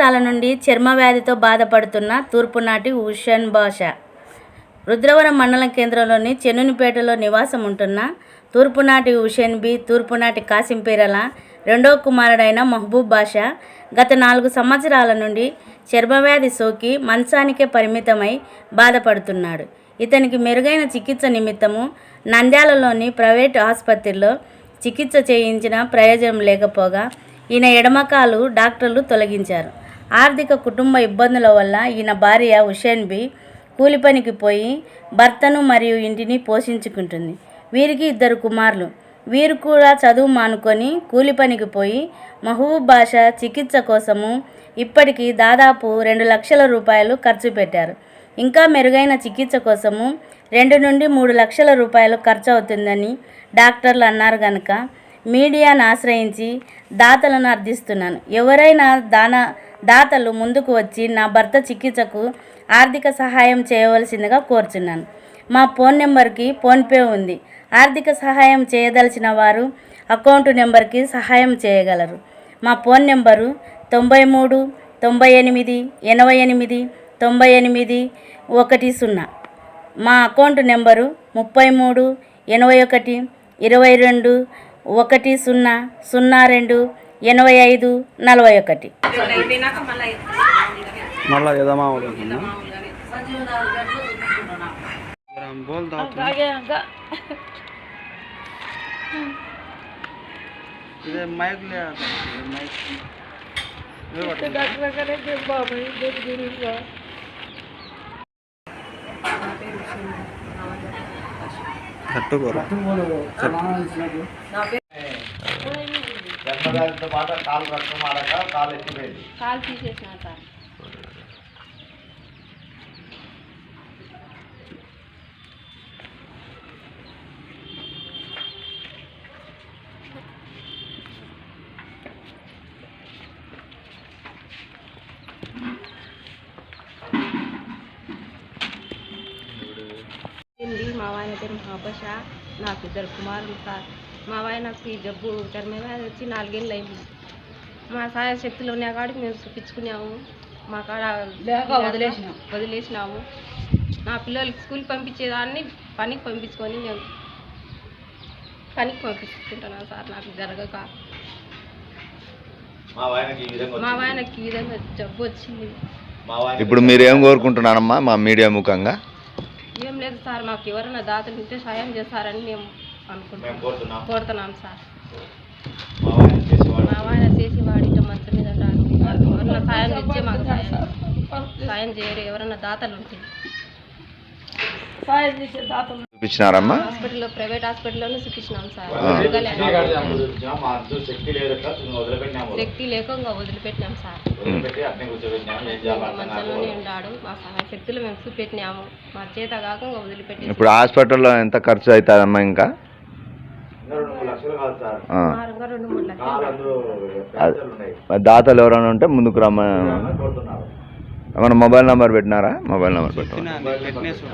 సంవత్సరాల నుండి చర్మ వ్యాధితో బాధపడుతున్న తూర్పునాటి ఉషన్ భాష. రుద్రవరం మండలం కేంద్రంలోని చెన్నునిపేటలో నివాసం ఉంటున్న తూర్పునాటి హుషేన్ బి తూర్పునాటి కాసింపేరల రెండో కుమారుడైన మహబూబ్ బాష గత నాలుగు సంవత్సరాల నుండి చర్మవ్యాధి సోకి మంచానికే పరిమితమై బాధపడుతున్నాడు. ఇతనికి మెరుగైన చికిత్స నిమిత్తము నంద్యాలలోని ప్రైవేట్ ఆసుపత్రిలో చికిత్స చేయించిన ప్రయోజనం లేకపోగా ఈయన ఎడమకాలు డాక్టర్లు తొలగించారు. ఆర్థిక కుటుంబ ఇబ్బందుల వల్ల ఈయన భార్య హుషేన్ బి కూలి పనికి పోయి భర్తను మరియు ఇంటిని పోషించుకుంటుంది. వీరికి ఇద్దరు కుమారులు. వీరు కూడా చదువు మానుకొని కూలి పనికి పోయి మహబూబ్ భాష చికిత్స కోసము ఇప్పటికీ దాదాపు రెండు లక్షల రూపాయలు ఖర్చు పెట్టారు. ఇంకా మెరుగైన చికిత్స కోసము రెండు నుండి మూడు లక్షల రూపాయలు ఖర్చు అవుతుందని డాక్టర్లు అన్నారు కనుక మీడియాను ఆశ్రయించి దాతలను అర్థిస్తున్నాను. ఎవరైనా దాన దాతలు ముందుకు వచ్చి నా భర్త చికిత్సకు ఆర్థిక సహాయం చేయవలసిందిగా కోరుచున్నాను. మా ఫోన్ నెంబర్కి ఫోన్పే ఉంది. ఆర్థిక సహాయం చేయదలిచిన వారు అకౌంట్ నెంబర్కి సహాయం చేయగలరు. మా ఫోన్ నెంబరు తొంభై మూడు తొంభై ఎనిమిది ఎనభై ఎనిమిది తొంభై ఎనిమిది ఒకటి సున్నా. మా అకౌంట్ నెంబరు ముప్పై మూడు ఎనభై ఒకటి ఇరవై రెండు ఒకటి సున్నా సున్నా రెండు ఎనభై ఐదు నలభై ఒకటి. మళ్ళా ఏదమ్మా బోల్ ఇదే మైక్ లే మైక్ తట్టుకోరా జన్మదానితో పాటు కాలు రక్తం ఆడక కాలు ఎత్తిపోయింది కాల్ తీసేసిన సార్ ఉంది మా ఆయన పేరు మహాబష నాకు ఇద్దరు కుమారులు సార్ మా ఆయనకి జబ్బు చర్మ వ్యాధి వచ్చి నాలుగేళ్ళు అయింది. మా సాయ శక్తులు ఉన్న కాడికి మేము చూపించుకున్నాము. మా కాడ వదిలేసినాము వదిలేసినాము. నా పిల్లలకి స్కూల్ పంపించేదాన్ని పనికి పంపించుకొని మేము పనికి పంపించుకుంటున్నాను సార్. నాకు జరగక. మా వాయనకి ఈ విధంగా జబ్బు వచ్చింది. వాయనకి ఇప్పుడు మీరు ఏం కోరుకుంటున్నారమ్మా మా మీడియా ముఖంగా? ఏం లేదు సార్ మాకు ఎవరైనా దాతలు ఉంటే సాయం చేస్తారని మేము అనుకుంటున్నాం. కోరుతున్నాం. సార్. మా వాయన చేసి వాడిట మంచం మీద సాయం ఇచ్చే మాకు సాయం. సాయం చేయరు. ఎవరన్నా దాతలు ఉంటే. చూపించినారమ్మా? హాస్పిటల్లో ప్రైవేట్ హాస్పిటల్లోనే చూపించినాం సార్. శక్తి లేకుండా వదిలిపెట్టినాం సార్. మంచంలోనే. ఉన్నాడు మా సహాయ శక్తులు మేము చూపెట్టినాము. మా చేత కాక ఇంకా వదిలిపెట్టి ఇప్పుడు హాస్పిటల్లో ఎంత ఖర్చు అవుతుందమ్మా ఇంకా? దాతలు ఎవరైనా ఉంటే ముందుకు రమ్మని కోరుతున్నారు. మన మొబైల్ నెంబర్ పెట్టినారా? మొబైల్ నెంబర్ పెట్టిన పెట్టినేసి